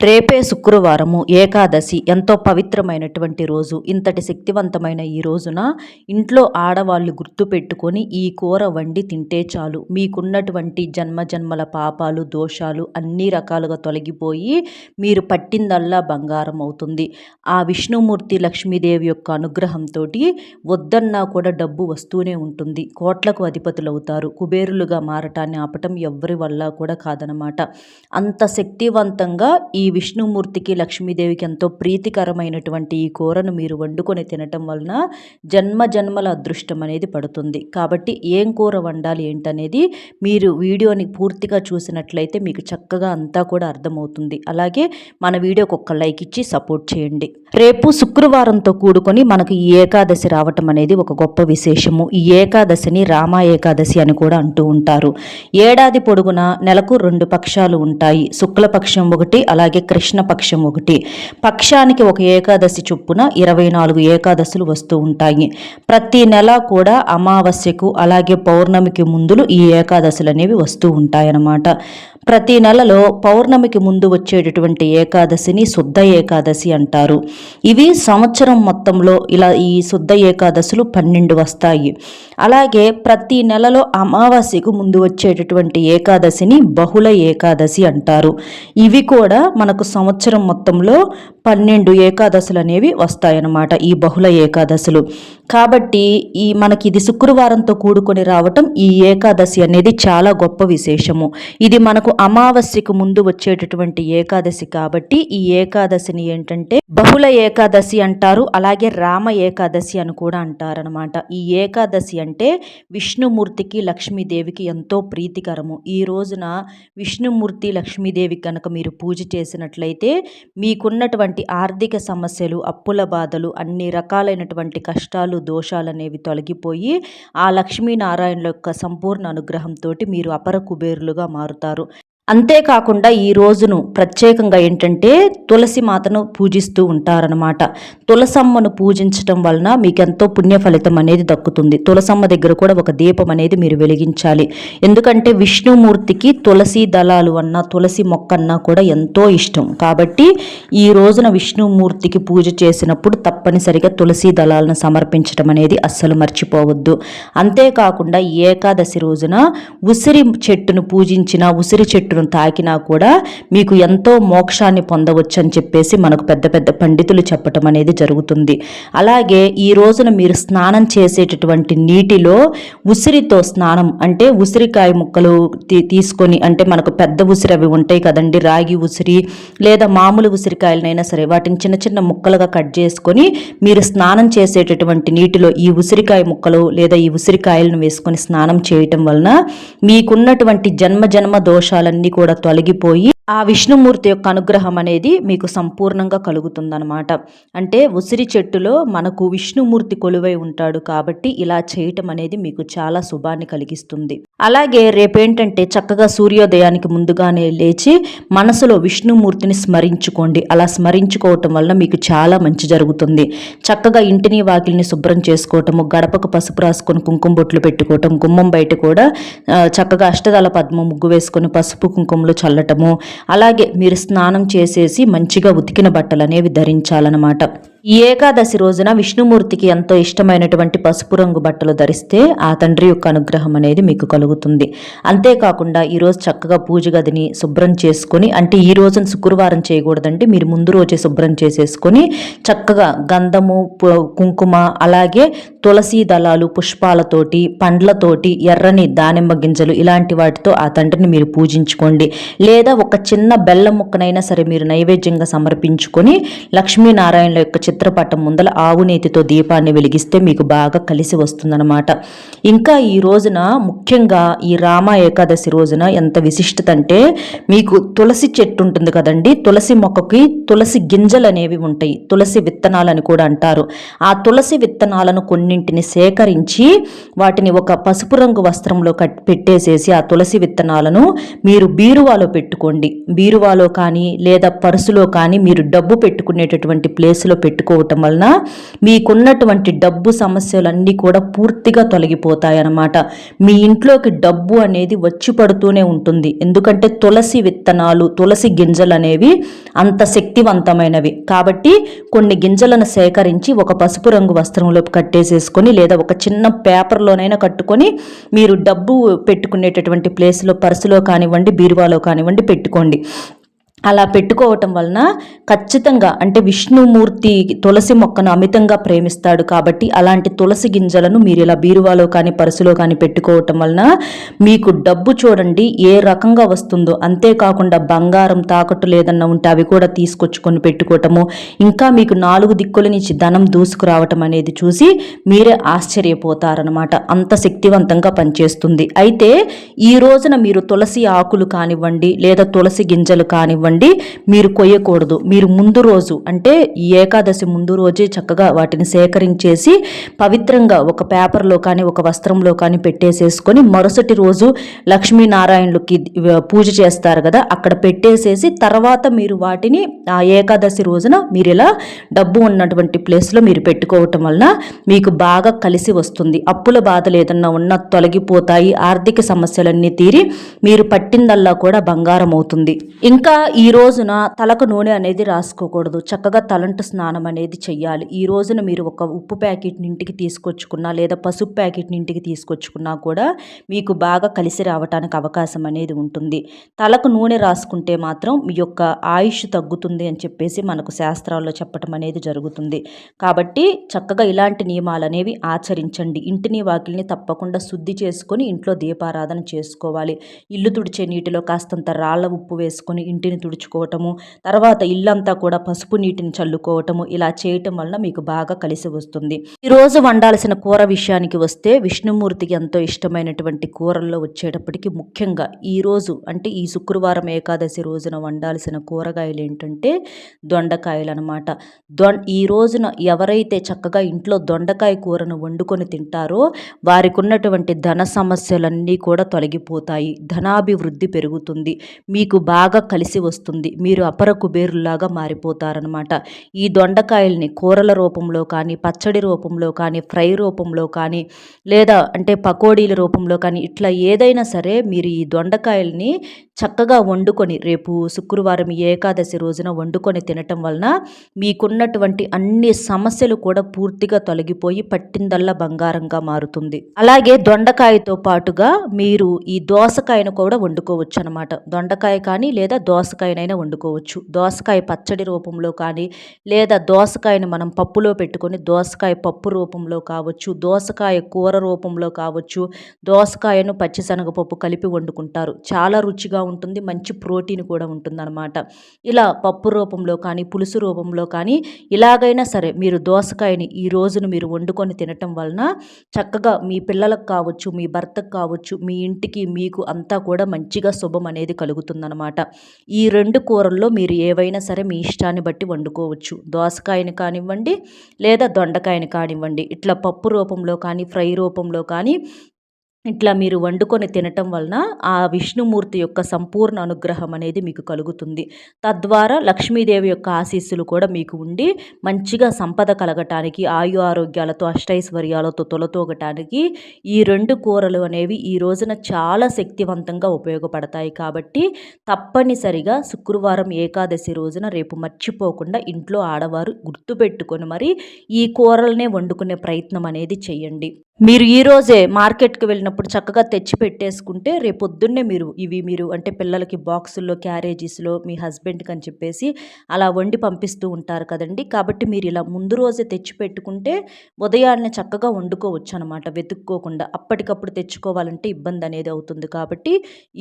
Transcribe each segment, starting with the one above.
రేపే శుక్రవారము ఏకాదశి. ఎంతో పవిత్రమైనటువంటి రోజు. ఇంతటి శక్తివంతమైన ఈ రోజున ఇంట్లో ఆడవాళ్ళు గుర్తు పెట్టుకొని ఈ కూర వండి తింటే చాలు. మీకున్నటువంటి జన్మ జన్మల పాపాలు దోషాలు అన్ని రకాలుగా తొలగిపోయి మీరు పట్టిందల్లా బంగారం అవుతుంది. ఆ విష్ణుమూర్తి లక్ష్మీదేవి యొక్క అనుగ్రహంతో వద్దన్నా కూడా డబ్బు వస్తూనే ఉంటుంది. కోట్లకు అధిపతులు అవుతారు కుబేరులుగా మారటాన్ని ఆపటం ఎవరి వల్ల కూడా కాదనమాట అంత శక్తివంతంగా ఈ విష్ణుమూర్తికి లక్ష్మీదేవికి ఎంతో ప్రీతికరమైనటువంటి ఈ కూరను మీరు వండుకొని తినటం వలన జన్మ జన్మల అదృష్టం అనేది పడుతుంది. కాబట్టి ఏం కూర వండాలి ఏంటనేది మీరు వీడియోని పూర్తిగా చూసినట్లయితే మీకు చక్కగా అంతా కూడా అర్థమవుతుంది. అలాగే మన వీడియోకి ఒక్క లైక్ ఇచ్చి సపోర్ట్ చేయండి. రేపు శుక్రవారంతో కూడుకొని మనకు ఈ ఏకాదశి రావటం అనేది ఒక గొప్ప విశేషము. ఈ ఏకాదశిని రామ ఏకాదశి అని కూడా అంటూ ఉంటారు. ఏడాది పొడుగున నెలకు రెండు పక్షాలు ఉంటాయి. శుక్లపక్షం ఒకటి అలాగే అలాగే కృష్ణపక్షం ఒకటి. పక్షానికి ఒక ఏకాదశి చొప్పున ఇరవై నాలుగు ఏకాదశులు వస్తూ ఉంటాయి. ప్రతి నెల కూడా అమావాస్యకు అలాగే పౌర్ణమికి ముందులు ఈ ఏకాదశులు అనేవి వస్తూ ఉంటాయన్నమాట. ప్రతి నెలలో పౌర్ణమికి ముందు వచ్చేటటువంటి ఏకాదశిని శుద్ధ ఏకాదశి అంటారు. ఇవి సంవత్సరం మొత్తంలో ఇలా ఈ శుద్ధ ఏకాదశులు పన్నెండు వస్తాయి. అలాగే ప్రతి నెలలో అమావాస్యకు ముందు వచ్చేటటువంటి ఏకాదశిని బహుళ ఏకాదశి అంటారు. ఇవి కూడా మన మనకు సంవత్సరం మొత్తంలో పన్నెండు ఏకాదశులు అనేవి వస్తాయన్నమాట ఈ బహుళ ఏకాదశులు. కాబట్టి ఈ మనకి ఇది శుక్రవారంతో కూడుకొని రావటం ఈ ఏకాదశి అనేది చాలా గొప్ప విశేషము. ఇది మనకు అమావాస్యకు ముందు వచ్చేటటువంటి ఏకాదశి కాబట్టి ఈ ఏకాదశిని ఏంటంటే బహుళ ఏకాదశి అంటారు అలాగే రామ ఏకాదశి అని కూడా అంటారనమాట ఈ ఏకాదశి అంటే విష్ణుమూర్తికి లక్ష్మీదేవికి ఎంతో ప్రీతికరము. ఈ రోజున విష్ణుమూర్తి లక్ష్మీదేవి కనుక మీరు పూజ చేసినట్లయితే మీకున్నటువంటి ఆర్థిక సమస్యలు అప్పుల బాధలు అన్ని రకాలైనటువంటి కష్టాలు దోషాలు అనేవి తొలగిపోయి ఆ లక్ష్మీనారాయణుల యొక్క సంపూర్ణ అనుగ్రహంతో మీరు అపర కుబేరులుగా మారుతారు. అంతేకాకుండా ఈ రోజును ప్రత్యేకంగా ఏంటంటే తులసి మాతను పూజిస్తూ ఉంటారనమాట తులసమ్మను పూజించటం వలన మీకు ఎంతో పుణ్య ఫలితం అనేది దక్కుతుంది. తులసమ్మ దగ్గర కూడా ఒక దీపం అనేది మీరు వెలిగించాలి. ఎందుకంటే విష్ణుమూర్తికి తులసి దళాలు అన్న తులసి మొక్క అన్నా కూడా ఎంతో ఇష్టం. కాబట్టి ఈ రోజున విష్ణుమూర్తికి పూజ చేసినప్పుడు తప్పనిసరిగా తులసి దళాలను సమర్పించడం అనేది అస్సలు మర్చిపోవద్దు. అంతేకాకుండా ఏకాదశి రోజున ఉసిరి చెట్టును పూజించిన ఉసిరి చెట్టు చెట్టును తాకినా కూడా మీకు ఎంతో మోక్షాన్ని పొందవచ్చు అని చెప్పేసి మనకు పెద్ద పెద్ద పండితులు చెప్పటం అనేది జరుగుతుంది. అలాగే ఈ రోజున మీరు స్నానం చేసేటటువంటి నీటిలో ఉసిరితో స్నానం అంటే ఉసిరికాయ ముక్కలు తీసుకొని అంటే మనకు పెద్ద ఉసిరి అవి ఉంటాయి కదండి రాగి ఉసిరి లేదా మామూలు ఉసిరికాయలనైనా సరే వాటిని చిన్న చిన్న ముక్కలుగా కట్ చేసుకొని మీరు స్నానం చేసేటటువంటి నీటిలో ఈ ఉసిరికాయ ముక్కలు లేదా ఈ ఉసిరికాయలను వేసుకొని స్నానం చేయటం వలన మీకున్నటువంటి జన్మ జన్మ దోషాలన్నీ కూడా తొలగిపోయి ఆ విష్ణుమూర్తి యొక్క అనుగ్రహం అనేది మీకు సంపూర్ణంగా కలుగుతుందనమాట అంటే ఉసిరి చెట్టులో మనకు విష్ణుమూర్తి కొలువై ఉంటాడు కాబట్టి ఇలా చేయటం అనేది మీకు చాలా శుభాన్ని కలిగిస్తుంది. అలాగే రేపేంటంటే చక్కగా సూర్యోదయానికి ముందుగానే లేచి మనసులో విష్ణుమూర్తిని స్మరించుకోండి. అలా స్మరించుకోవటం వల్ల మీకు చాలా మంచి జరుగుతుంది. చక్కగా ఇంటిని వాకిలిని శుభ్రం చేసుకోవటము గడపకు పసుపు రాసుకొని కుంకుమ బొట్లు పెట్టుకోవటం గుమ్మం బయట కూడా చక్కగా అష్టదళ పద్మ ముగ్గు వేసుకొని పసుపు కుంకుమలు చల్లటము అలాగే మీరు స్నానం చేసేసి మంచిగా ఉతికిన బట్టలు అనేవి ధరించాలన్నమాట. ఈ ఏకాదశి రోజున విష్ణుమూర్తికి ఎంతో ఇష్టమైనటువంటి పసుపు రంగు బట్టలు ధరిస్తే ఆ తండ్రి యొక్క అనుగ్రహం అనేది మీకు కలుగుతుంది. అంతేకాకుండా ఈరోజు చక్కగా పూజ గదిని శుభ్రం చేసుకొని అంటే ఈ రోజున శుక్రవారం చేయకూడదంటే మీరు ముందు రోజే శుభ్రం చేసేసుకొని చక్కగా గంధము కుంకుమ అలాగే తులసి దళాలు పుష్పాలతోటి పండ్లతోటి ఎర్రని దానిమ్మ గింజలు ఇలాంటి వాటితో ఆ తండ్రిని మీరు పూజించుకోండి. లేదా ఒక చిన్న బెల్లం ముక్కనైనా సరే మీరు నైవేద్యంగా సమర్పించుకొని లక్ష్మీనారాయణ యొక్క చిత్రపటం ముందల ఆవునేతితో దీపాన్ని వెలిగిస్తే మీకు బాగా కలిసి వస్తుందన్నమాట. ఇంకా ఈ రోజున ముఖ్యంగా ఈ రామ ఏకాదశి రోజున ఎంత విశిష్టత అంటే మీకు తులసి చెట్టు ఉంటుంది కదండి తులసి మొక్కకి తులసి గింజలు అనేవి ఉంటాయి తులసి విత్తనాలని కూడా అంటారు. ఆ తులసి విత్తనాలను కొన్నింటిని సేకరించి వాటిని ఒక పసుపు రంగు వస్త్రంలో కట్ పెట్టేసేసి ఆ తులసి విత్తనాలను మీరు బీరువాలో పెట్టుకోండి. బీరువాలో కానీ లేదా పర్సులో కానీ మీరు డబ్బు పెట్టుకునేటటువంటి ప్లేస్లో పెట్టు పెట్టుకోవటం వలన మీకున్నటువంటి డబ్బు సమస్యలన్నీ కూడా పూర్తిగా తొలగిపోతాయి అన్నమాట మీ ఇంట్లోకి డబ్బు అనేది వచ్చి పడుతూనే ఉంటుంది. ఎందుకంటే తులసి విత్తనాలు తులసి గింజలు అనేవి అంత శక్తివంతమైనవి. కాబట్టి కొన్ని గింజలను సేకరించి ఒక పసుపు రంగు వస్త్రంలో కట్టేసేసుకొని లేదా ఒక చిన్న పేపర్లోనైనా కట్టుకొని మీరు డబ్బు పెట్టుకునేటటువంటి ప్లేస్లో పర్సులో కానివ్వండి బీరువాలో కానివ్వండి పెట్టుకోండి. అలా పెట్టుకోవటం వలన ఖచ్చితంగా అంటే విష్ణుమూర్తి తులసి మొక్కను అమితంగా ప్రేమిస్తాడు కాబట్టి అలాంటి తులసి గింజలను మీరు ఇలా బీరువాలో కానీ పరుసులో కానీ పెట్టుకోవటం వలన మీకు డబ్బు చూడండి ఏ రకంగా వస్తుందో. అంతేకాకుండా బంగారం తాకట్టు లేదన్నా ఉంటే అవి కూడా తీసుకొచ్చుకొని పెట్టుకోవటము ఇంకా మీకు నాలుగు దిక్కుల నుంచి ధనం దూసుకురావటం అనేది చూసి మీరే ఆశ్చర్యపోతారనమాట అంత శక్తివంతంగా పనిచేస్తుంది. అయితే ఈ రోజున మీరు తులసి ఆకులు కానివ్వండి లేదా తులసి గింజలు కానివ్వండి కానివ్వండి మీరు కొయ్యకూడదు. మీరు ముందు రోజు అంటే ఈ ఏకాదశి ముందు రోజే చక్కగా వాటిని సేకరించేసి పవిత్రంగా ఒక పేపర్లో కానీ ఒక వస్త్రంలో కానీ పెట్టేసేసుకొని మరుసటి రోజు లక్ష్మీనారాయణులకి పూజ చేస్తారు కదా అక్కడ పెట్టేసేసి తర్వాత మీరు వాటిని ఆ ఏకాదశి రోజున మీరు ఇలా డబ్బు ఉన్నటువంటి ప్లేస్లో మీరు పెట్టుకోవటం వలన మీకు బాగా కలిసి వస్తుంది. అప్పుల బాధలు ఏదన్నా ఉన్న తొలగిపోతాయి ఆర్థిక సమస్యలన్నీ తీరి మీరు పట్టిందల్లా కూడా బంగారం అవుతుంది. ఇంకా ఈ ఈ రోజున తలకు నూనె అనేది రాసుకోకూడదు. చక్కగా తలంటు స్నానం అనేది చెయ్యాలి. ఈ రోజున మీరు ఒక ఉప్పు ప్యాకెట్ని ఇంటికి తీసుకొచ్చుకున్నా లేదా పసుపు ప్యాకెట్ని ఇంటికి తీసుకొచ్చుకున్నా కూడా మీకు బాగా కలిసి రావటానికి అవకాశం అనేది ఉంటుంది. తలకు నూనె రాసుకుంటే మాత్రం మీ యొక్క ఆయుష్ తగ్గుతుంది అని చెప్పేసి మనకు శాస్త్రాల్లో చెప్పటం అనేది జరుగుతుంది. కాబట్టి చక్కగా ఇలాంటి నియమాలు అనేవి ఆచరించండి. ఇంటిని వాకిల్ని తప్పకుండా శుద్ధి చేసుకొని ఇంట్లో దీపారాధన చేసుకోవాలి. ఇల్లు తుడిచే నీటిలో కాస్తంత రాళ్ళ ఉప్పు వేసుకొని ఇంటిని తుడుచుకోవటము తర్వాత ఇల్లంతా కూడా పసుపు నీటిని చల్లుకోవటము ఇలా చేయటం వల్ల మీకు బాగా కలిసి వస్తుంది. ఈరోజు వండాల్సిన కూర విషయానికి వస్తే విష్ణుమూర్తికి ఎంతో ఇష్టమైనటువంటి కూరల్లో వచ్చేటప్పటికి ముఖ్యంగా ఈరోజు అంటే ఈ శుక్రవారం ఏకాదశి రోజున వండాల్సిన కూరగాయలు ఏంటంటే దొండకాయలు అనమాట దొ ఈ రోజున ఎవరైతే చక్కగా ఇంట్లో దొండకాయ కూరను వండుకొని తింటారో వారికి ఉన్నటువంటి ధన సమస్యలన్నీ కూడా తొలగిపోతాయి ధనాభివృద్ధి పెరుగుతుంది మీకు బాగా కలిసి వస్తుంది. వస్తుంది. మీరు అపర కుబేరులాగా మారిపోతారనమాట ఈ దొండకాయల్ని కూరల రూపంలో కానీ పచ్చడి రూపంలో కానీ ఫ్రై రూపంలో కానీ లేదా అంటే పకోడీల రూపంలో కానీ ఇట్లా ఏదైనా సరే మీరు ఈ దొండకాయల్ని చక్కగా వండుకొని రేపు శుక్రవారం ఏకాదశి రోజున వండుకొని తినటం వలన మీకున్నటువంటి అన్ని సమస్యలు కూడా పూర్తిగా తొలగిపోయి పట్టిందల్లా బంగారంగా మారుతుంది. అలాగే దొండకాయతో పాటుగా మీరు ఈ దోసకాయను కూడా వండుకోవచ్చు అనమాట దొండకాయ కానీ లేదా దోసకాయ దోసకాయనైనా వండుకోవచ్చు. దోసకాయ పచ్చడి రూపంలో కానీ లేదా దోసకాయను మనం పప్పులో పెట్టుకొని దోసకాయ పప్పు రూపంలో కావచ్చు దోసకాయ కూర రూపంలో కావచ్చు దోసకాయను పచ్చిశనగపప్పు కలిపి వండుకుంటారు. చాలా రుచిగా ఉంటుంది మంచి ప్రోటీన్ కూడా ఉంటుందన్నమాట. ఇలా పప్పు రూపంలో కానీ పులుసు రూపంలో కానీ ఇలాగైనా సరే మీరు దోసకాయని ఈ రోజును మీరు వండుకొని తినటం వలన చక్కగా మీ పిల్లలకు కావచ్చు మీ భర్తకు కావచ్చు మీ ఇంటికి మీకు అంతా కూడా మంచిగా శుభం అనేది కలుగుతుందన్నమాట. ఈ రెండు కూరల్లో మీరు ఏవైనా సరే మీ ఇష్టాన్ని బట్టి వండుకోవచ్చు. దోసకాయని కానివ్వండి లేదా దొండకాయని కానివ్వండి. ఇట్లా పప్పు రూపంలో కానీ ఫ్రై రూపంలో కానీ ఇట్లా మీరు వండుకొని తినటం వలన ఆ విష్ణుమూర్తి యొక్క సంపూర్ణ అనుగ్రహం అనేది మీకు కలుగుతుంది. తద్వారా లక్ష్మీదేవి యొక్క ఆశీస్సులు కూడా మీకు ఉండి మంచిగా సంపద కలగటానికి ఆయు ఆరోగ్యాలతో అష్టైశ్వర్యాలతో తొలతోగటానికి ఈ రెండు కూరలు అనేవి ఈ రోజున చాలా శక్తివంతంగా ఉపయోగపడతాయి. కాబట్టి తప్పనిసరిగా శుక్రవారం ఏకాదశి రోజున రేపు మర్చిపోకుండా ఇంట్లో ఆడవారు గుర్తుపెట్టుకొని మరి ఈ కూరలనే వండుకునే ప్రయత్నం అనేది చేయండి. మీరు ఈరోజే మార్కెట్కి వెళ్ళిన వెళ్ళినప్పుడు చక్కగా తెచ్చి పెట్టేసుకుంటే రేపొద్దున్నే మీరు ఇవి మీరు అంటే పిల్లలకి బాక్సుల్లో క్యారేజీస్లో మీ హస్బెండ్కి అని చెప్పేసి అలా వండి పంపిస్తూ ఉంటారు కదండి. కాబట్టి మీరు ఇలా ముందు రోజే తెచ్చి పెట్టుకుంటే ఉదయాన్నే చక్కగా వండుకోవచ్చు అనమాట వెతుక్కోకుండా అప్పటికప్పుడు తెచ్చుకోవాలంటే ఇబ్బంది అనేది అవుతుంది. కాబట్టి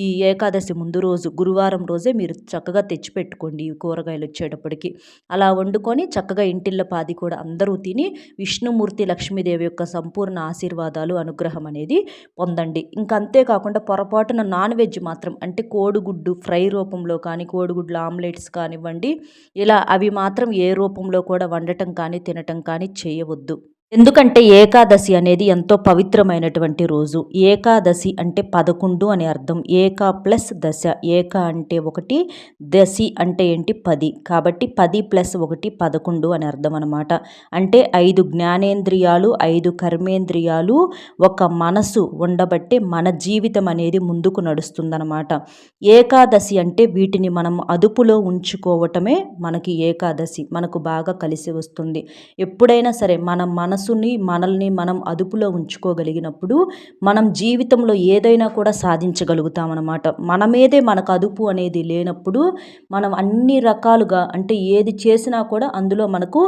ఈ ఏకాదశి ముందు రోజు గురువారం రోజే మీరు చక్కగా తెచ్చి పెట్టుకోండి ఈ కూరగాయలు వచ్చేటప్పటికి. అలా వండుకొని చక్కగా ఇంటిళ్ళ పాది కూడా అందరూ తిని విష్ణుమూర్తి లక్ష్మీదేవి యొక్క సంపూర్ణ ఆశీర్వాదాలు అనుగ్రహం అనేది పొందండి. ఇంకా అంతేకాకుండా పొరపాటున నాన్ వెజ్ మాత్రం అంటే కోడిగుడ్డు ఫ్రై రూపంలో కానీ కోడిగుడ్లు ఆమ్లెట్స్ కానివ్వండి ఇలా అవి మాత్రం ఏ రూపంలో కూడా వండటం కానీ తినటం కానీ చేయవద్దు. ఎందుకంటే ఏకాదశి అనేది ఎంతో పవిత్రమైనటువంటి రోజు. ఏకాదశి అంటే పదకొండు అని అర్థం. ఏక ప్లస్ దశ. ఏక అంటే ఒకటి దశి అంటే ఏంటి? పది. కాబట్టి పది ప్లస్ ఒకటి పదకొండు అని అర్థం అనమాట అంటే ఐదు జ్ఞానేంద్రియాలు ఐదు కర్మేంద్రియాలు ఒక మనసు ఉండబట్టే మన జీవితం అనేది ముందుకు నడుస్తుందన్నమాట. ఏకాదశి అంటే వీటిని మనం అదుపులో ఉంచుకోవటమే మనకి ఏకాదశి. మనకు బాగా కలిసి వస్తుంది. ఎప్పుడైనా సరే మన మన మనసుని మనల్ని మనం అదుపులో ఉంచుకోగలిగినప్పుడు మనం జీవితంలో ఏదైనా కూడా సాధించగలుగుతామన్నమాట. మన మీదే మనకు అదుపు అనేది లేనప్పుడు మనం అన్ని రకాలుగా అంటే ఏది చేసినా కూడా అందులో మనకు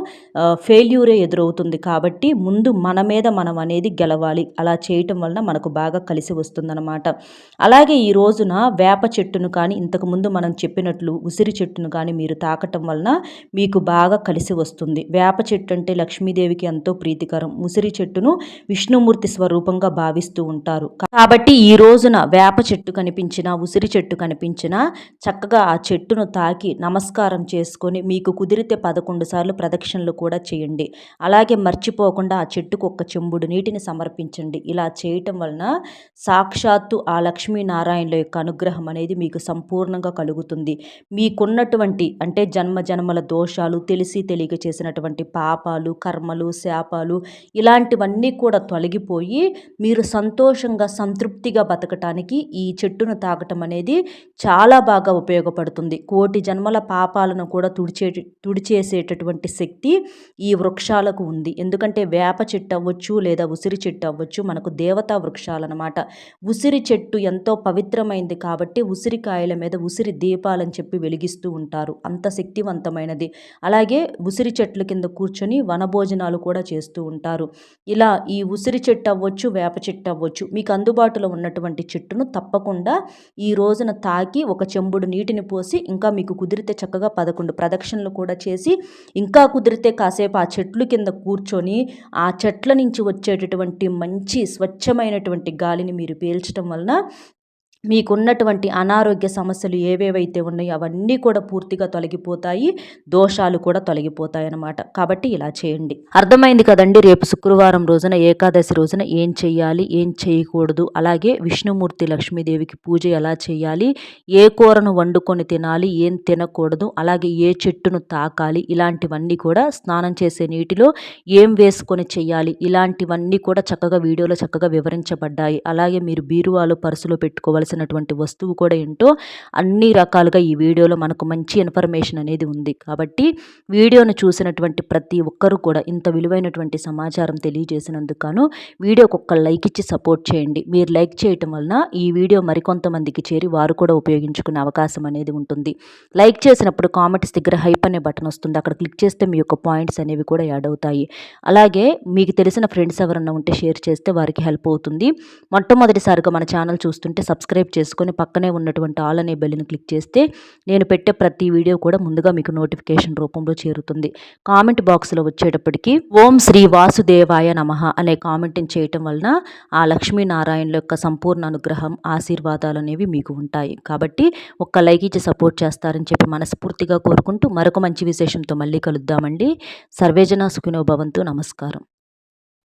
ఫెయిల్యూరే ఎదురవుతుంది. కాబట్టి ముందు మన మీద మనం అనేది గెలవాలి. అలా చేయటం వలన మనకు బాగా కలిసి వస్తుందన్నమాట. అలాగే ఈ రోజున వేప చెట్టును కానీ ఇంతకుముందు మనం చెప్పినట్లు ఉసిరి చెట్టును కానీ మీరు తాకటం వలన మీకు బాగా కలిసి వస్తుంది. వేప చెట్టు అంటే లక్ష్మీదేవికి ఎంతో ప్రీతి. ప్రీతికరం ముసిరి చెట్టును విష్ణుమూర్తి స్వరూపంగా భావిస్తూ ఉంటారు. కాబట్టి ఈ రోజున వేప చెట్టు కనిపించిన ఉసిరి చెట్టు కనిపించిన చక్కగా ఆ చెట్టును తాకి నమస్కారం చేసుకొని మీకు కుదిరితే పదకొండు సార్లు ప్రదక్షిణలు కూడా చేయండి. అలాగే మర్చిపోకుండా ఆ చెట్టుకు ఒక చెంబుడు నీటిని సమర్పించండి. ఇలా చేయటం వలన సాక్షాత్తు ఆ లక్ష్మీనారాయణుల యొక్క అనుగ్రహం అనేది మీకు సంపూర్ణంగా కలుగుతుంది. మీకున్నటువంటి అంటే జన్మ జన్మల దోషాలు తెలిసి తెలియక చేసినటువంటి పాపాలు కర్మలు శాపాలు కష్టాలు ఇలాంటివన్నీ కూడా తొలగిపోయి మీరు సంతోషంగా సంతృప్తిగా బతకటానికి ఈ చెట్టును తాగటం అనేది చాలా బాగా ఉపయోగపడుతుంది. కోటి జన్మల పాపాలను కూడా తుడిచే తుడిచేసేటటువంటి శక్తి ఈ వృక్షాలకు ఉంది. ఎందుకంటే వేప చెట్టు అవ్వచ్చు లేదా ఉసిరి చెట్టు అవ్వచ్చు మనకు దేవతా వృక్షాలన్నమాట. ఉసిరి చెట్టు ఎంతో పవిత్రమైంది కాబట్టి ఉసిరికాయల మీద ఉసిరి దీపాలని చెప్పి వెలిగిస్తూ ఉంటారు. అంత శక్తివంతమైనది. అలాగే ఉసిరి చెట్ల కింద కూర్చొని వనభోజనాలు కూడా చేస్తూ చేస్తూ ఉంటారు. ఇలా ఈ ఉసిరి చెట్టు అవ్వచ్చు వేప చెట్టు అవ్వచ్చు మీకు అందుబాటులో ఉన్నటువంటి చెట్టును తప్పకుండా ఈ రోజున తాకి ఒక చెంబుడు నీటిని పోసి ఇంకా మీకు కుదిరితే చక్కగా పదకొండు ప్రదక్షిణలు కూడా చేసి ఇంకా కుదిరితే కాసేపు ఆ చెట్లు కింద కూర్చొని ఆ చెట్ల నుంచి వచ్చేటటువంటి మంచి స్వచ్ఛమైనటువంటి గాలిని మీరు పీల్చడం వలన మీకున్నటువంటి అనారోగ్య సమస్యలు ఏవేవైతే ఉన్నాయో అవన్నీ కూడా పూర్తిగా తొలగిపోతాయి దోషాలు కూడా తొలగిపోతాయి అన్నమాట కాబట్టి ఇలా చేయండి. అర్థమైంది కదండి? రేపు శుక్రవారం రోజున ఏకాదశి రోజున ఏం చేయాలి ఏం చేయకూడదు? అలాగే విష్ణుమూర్తి లక్ష్మీదేవికి పూజ ఎలా చేయాలి ఏ కూరను వండుకొని తినాలి ఏం తినకూడదు అలాగే ఏ చెట్టును తాకాలి ఇలాంటివన్నీ కూడా స్నానం చేసే నీటిలో ఏం వేసుకొని చేయాలి ఇలాంటివన్నీ కూడా చక్కగా వీడియోలో చక్కగా వివరించబడ్డాయి. అలాగే మీరు బీరువాలో పర్సులో పెట్టుకోవాల్సి కావాల్సినటువంటి వస్తువు కూడా ఏంటో అన్ని రకాలుగా ఈ వీడియోలో మనకు మంచి ఇన్ఫర్మేషన్ అనేది ఉంది. కాబట్టి వీడియోను చూసినటువంటి ప్రతి ఒక్కరూ కూడా ఇంత విలువైనటువంటి సమాచారం తెలియజేసినందుకు గాను వీడియోకి ఒక్క లైక్ ఇచ్చి సపోర్ట్ చేయండి. మీరు లైక్ చేయటం వలన ఈ వీడియో మరికొంతమందికి చేరి వారు కూడా ఉపయోగించుకునే అవకాశం అనేది ఉంటుంది. లైక్ చేసినప్పుడు కామెంట్స్ దగ్గర హైప్ అనే బటన్ వస్తుంది. అక్కడ క్లిక్ చేస్తే మీ యొక్క పాయింట్స్ అనేవి కూడా యాడ్ అవుతాయి. అలాగే మీకు తెలిసిన ఫ్రెండ్స్ ఎవరన్నా ఉంటే షేర్ చేస్తే వారికి హెల్ప్ అవుతుంది. మొట్టమొదటిసారిగా మన ఛానల్ చూస్తుంటే సబ్స్క్రైబ్ సబ్స్క్రైబ్ చేసుకొని పక్కనే ఉన్నటువంటి ఆల్ అనే బెల్ని క్లిక్ చేస్తే నేను పెట్టే ప్రతి వీడియో కూడా ముందుగా మీకు నోటిఫికేషన్ రూపంలో చేరుతుంది. కామెంట్ బాక్స్లో వచ్చేటప్పటికి ఓం శ్రీ వాసుదేవాయ నమ అనే కామెంట్ని చేయటం వలన ఆ లక్ష్మీనారాయణుల యొక్క సంపూర్ణ అనుగ్రహం ఆశీర్వాదాలు అనేవి మీకు ఉంటాయి. కాబట్టి ఒక్క లైక్ ఇచ్చి సపోర్ట్ చేస్తారని చెప్పి మనస్ఫూర్తిగా కోరుకుంటూ మరొక మంచి విశేషంతో మళ్ళీ కలుద్దామండి. సర్వేజన సుఖినో భవంతు. నమస్కారం.